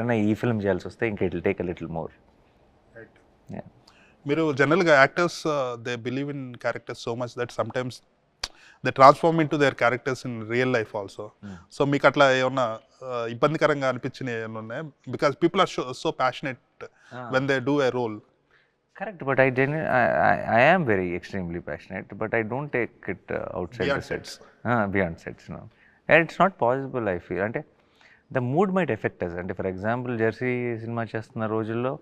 ఎవరైనా ఈ ఫిల్మ్ చేయాల్సి వస్తే ఇంకా it take a little more మీరు జనరల్గా actors they believe in characters so much that sometimes they transform into their characters in real life also so మీకు అట్లా ఏమన్నా uh, ఇబ్బందికరంగా అనిపించినవి ఏమైనా ఉన్నాయి because people are so passionate when they do a role correct but I gen I am very extremely passionate but I don't take it outside sets beyond sets it's not possible I feel అంటే the mood might affect us. అంటే for example Jersey cinema చేస్తున్న రోజుల్లో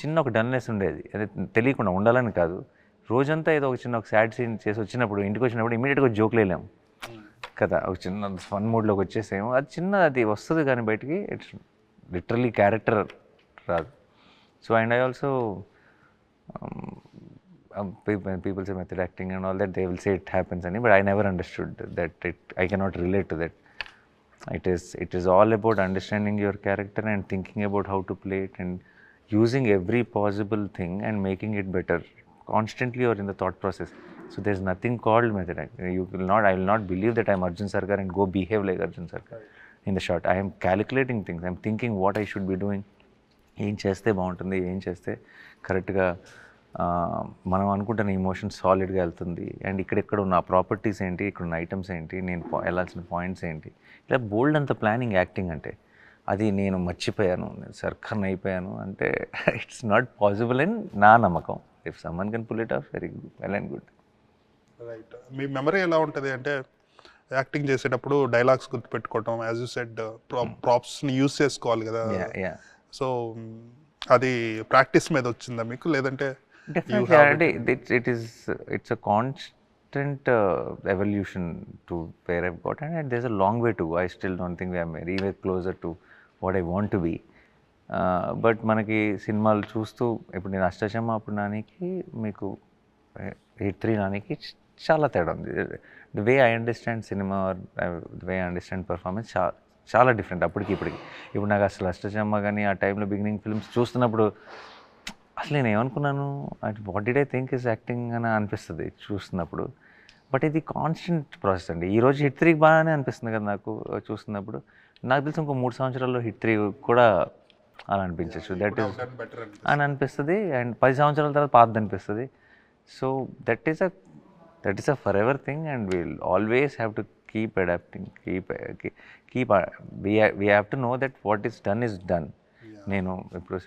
చిన్న ఒక dullness ఉండేది. అదే తెలియకుండా ఉండాలని కాదు. రోజంతా ఏదో ఒక చిన్న ఒక సాడ్ సీన్ చేసి వచ్చినప్పుడు ఇంటికి వచ్చినప్పుడు ఇమీడియట్గా జోక్ లేలేము కదా ఒక చిన్న ఫన్ మూడ్లోకి వచ్చేసేమో. అది చిన్న అది వస్తుంది కానీ బయటికి ఇట్స్ లిటరలీ క్యారెక్టర్ రాదు. So and I also peoples method acting and all that they will say it happens అని but I never understood that it I cannot relate to that. it is it is all about understanding your character and thinking about how to play it and using every possible thing and making it better constantly or in the thought process so there's nothing called method acting you will not i will not believe that i'm arjun sarkar and go behave like arjun sarkar in the shot i am calculating things i'm thinking what i should be doing ఏం చేస్తే బాగుంటుంది ఏం చేస్తే కరెక్ట్గా మనం అనుకుంటున్న emotion సాలిడ్గా వెళ్తుంది. అండ్ ఇక్కడెక్కడ ఉన్న ప్రాపర్టీస్ ఏంటి ఇక్కడ ఉన్న ఐటమ్స్ ఏంటి నేను వెళ్ళాల్సిన పాయింట్స్ ఏంటి. ఇలా బోల్డ్ అంత ప్లానింగ్ యాక్టింగ్ అంటే అది నేను మర్చిపోయాను నేను సర్కర్న్ అయిపోయాను అంటే ఇట్స్ నాట్ పాసిబుల్ అని నా నమ్మకం. If someone can pull it off very good well and good right me memory ఎలా ఉంటుంది అంటే యాక్టింగ్ చేసేటప్పుడు డైలాగ్స్ గుర్తుపెట్టుకోవటం యాజ్ యూ సెడ్ ప్రాప్స్ని యూస్ చేసుకోవాలి కదా. సో అది ప్రాక్టీస్ మీద వచ్చిందా మీకు? లేదంటే Definitely, అంటే it, it is it's a constant uh, evolution to where I've got, and there's a long way to go. I still don't think we are very closer to what I want to be. But మనకి సినిమాలు చూస్తూ ఇప్పుడు నేను అష్టచమ్మ అప్పుడు నానికి మీకు eight three నానికి చాలా తేడా ఉంది the way I understand cinema the way I understand performance చాలా చాలా డిఫరెంట్ అప్పటికి ఇప్పటికి ఇప్పుడు నాకు అసలు అష్టచమ్మ కానీ ఆ టైంలో బిగినింగ్ ఫిల్మ్స్ చూస్తున్నప్పుడు అసలు నేను ఏమనుకున్నాను what did I think is acting అని అనిపిస్తుంది చూస్తున్నప్పుడు. బట్ ఇది కాన్స్టెంట్ ప్రాసెస్ అండి. ఈ రోజు హిట్ త్రీకి బాగానే అనిపిస్తుంది కదా నాకు చూస్తున్నప్పుడు. నాకు తెలిసి ఇంకో మూడు సంవత్సరాల్లో హిట్ త్రీ కూడా అలా అనిపించవచ్చు దట్ ఈస్ అని అనిపిస్తుంది. అండ్ పది సంవత్సరాల తర్వాత పాతది అనిపిస్తుంది. So that is a that is a forever thing and will always have to keep adapting keep keep we have to know that what is done is done నేను ఇప్పుడు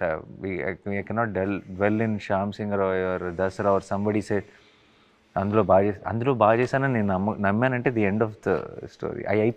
I cannot dwell well in Shyam Singh or Dasara or somebody set అందులో బాగా చేసి అందులో బాగా చేశానని నేను నమ్మ నమ్మానంటే the end of the story I I